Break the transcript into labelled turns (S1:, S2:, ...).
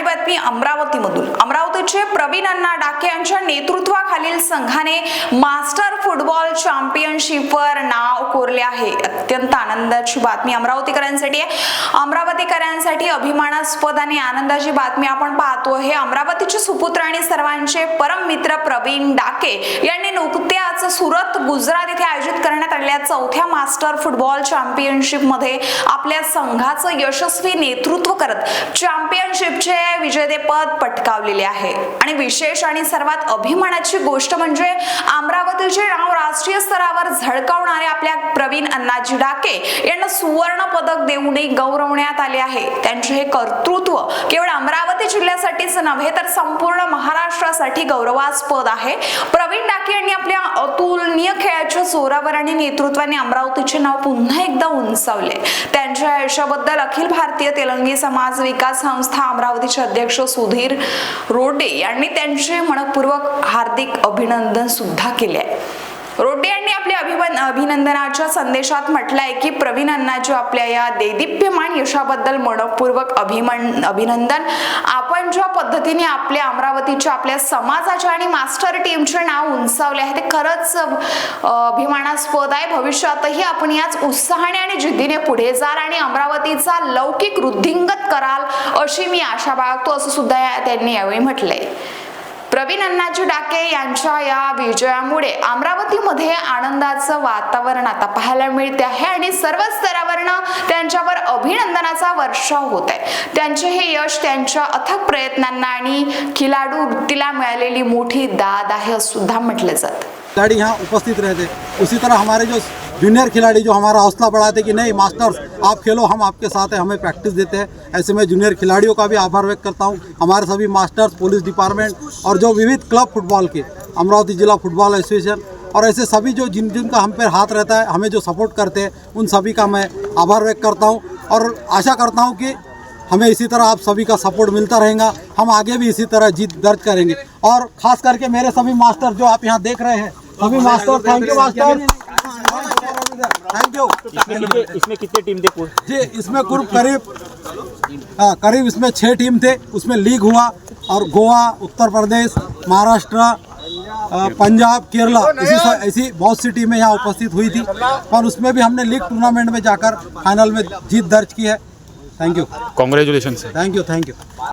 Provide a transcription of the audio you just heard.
S1: आणि बातमी अमरावतीमधून अमरावतीचे प्रवीण अण्णा डाके यांच्या नेतृत्वाखालील संघाने मास्टर फुटबॉल चॅम्पियनशिपवर नाव कोरले आहे. अत्यंत आनंदाची बातमी अमरावतीकरांसाठी आहे. अमरावतीकरांसाठी अभिमानास्पद आणि आनंदाची बातमी आपण पाहतो हे अमरावतीचे सुपुत्र आणि सर्वांचे परम मित्र प्रवीण डाके यांनी नुकत्याच सुरत गुजरात येथे आयोजित करण्यात आलेल्या चौथ्या मास्टर फुटबॉल चॅम्पियनशिपमध्ये आपल्या संघाचं यशस्वी नेतृत्व करत चॅम्पियनशिपचे विजेतेपद पटकावलेले आहे. आणि विशेष आणि सर्वात अभिमानाची गोष्ट म्हणजे अमरावतीचे नाव राष्ट्रीय स्तरावर झळकावणारे आपल्या प्रवीण अण्णाजी डाके यांना सुवर्ण पदक देऊनही गौरवण्यात आले आहे. त्यांचे हे कर्तृत्व केवळ अमरावती जिल्ह्यासाठीच नव्हे तर संपूर्ण महाराष्ट्रासाठी गौरवास्पद आहे. प्रवीण डाके यांनी आपल्या अतुलनीय खेळ जोरावर आणि नेतृत्वाने अमरावतीचे नाव पुन्हा एकदा उंचावले. त्यांच्या यशाबद्दल अखिल भारतीय तेलंगी समाज विकास संस्था अमरावतीचे अध्यक्ष सुधीर रोडे यांनी त्यांचे मनपूर्वक हार्दिक अभिनंदन सुद्धा केले आहे. रोडे यांनी अभिनंदनाच्या संदेशात म्हटलं आहे की प्रवीण अण्णाजी आपल्या या देदीप्यमान यशाबद्दल मनपूर्वक अभिमन अभिनंदन. आपण ज्या पद्धतीने आपल्या अमरावतीच्या आपल्या समाजाच्या आणि मास्टर टीमचे नाव उंचावले आहे ते खरंच अभिमानास्पद आहे. भविष्यातही आपण याच उत्साहाने आणि जिद्दीने पुढे जाल आणि अमरावतीचा लौकिक वृद्धिंगत कराल अशी मी आशा बाळगतो असं सुद्धा त्यांनी यावेळी म्हटलंय. प्रवीण अण्णाजी डाके यांच्या या विजयामुळे अमरावतीमध्ये आनंदाचं वातावरण आता पाहायला मिळते आहे आणि सर्व स्तरावरनं त्यांच्यावर अभिनंदनाचा वर्षाव होत आहे. त्यांचे हे यश त्यांच्या अथक प्रयत्नांना आणि खिलाडू वृत्तीला मिळालेली मोठी दाद आहे असं सुद्धा म्हटलं जातं.
S2: खिलाड़ी यहाँ उपस्थित रहते. उसी तरह हमारे जो जूनियर खिलाड़ी जो हमारा हौसला बढ़ाते कि नहीं, मास्टर्स, आप खेलो, हम आपके साथ हैं, हमें प्रैक्टिस देते हैं। ऐसे में जूनियर खिलाड़ियों का भी आभार व्यक्त करता हूँ। हमारे सभी मास्टर्स पुलिस डिपार्टमेंट और जो विविध क्लब फुटबॉल के, अमरावती जिला फुटबॉल एसोसिएशन और ऐसे सभी जो जिन, जिनका हम पे हाथ रहता है, हमें जो सपोर्ट करते हैं, उन सभी का मैं आभार व्यक्त करता हूँ। और आशा करता हूँ कि हमें इसी तरह आप सभी का सपोर्ट मिलता रहेगा। हम आगे भी इसी तरह जीत दर्ज करेंगे। और खास करके मेरे सभी मास्टर जो आप यहाँ देख रहे हैं, सभी master thank you master. Thank you
S3: इसमें कितने इसमें कितने टीम थे
S2: जी इसमें कुल करीब हाँ, करीब इसमें छः टीम थे। उसमें लीग हुआ और गोवा उत्तर प्रदेश महाराष्ट्र पंजाब केरला इसी ऐसी बहुत सी टीमें यहाँ उपस्थित हुई थी। पर उसमें भी हमने लीग टूर्नामेंट में जाकर फाइनल में जीत दर्ज की है। Thank you
S4: congratulation sir
S2: thank you thank you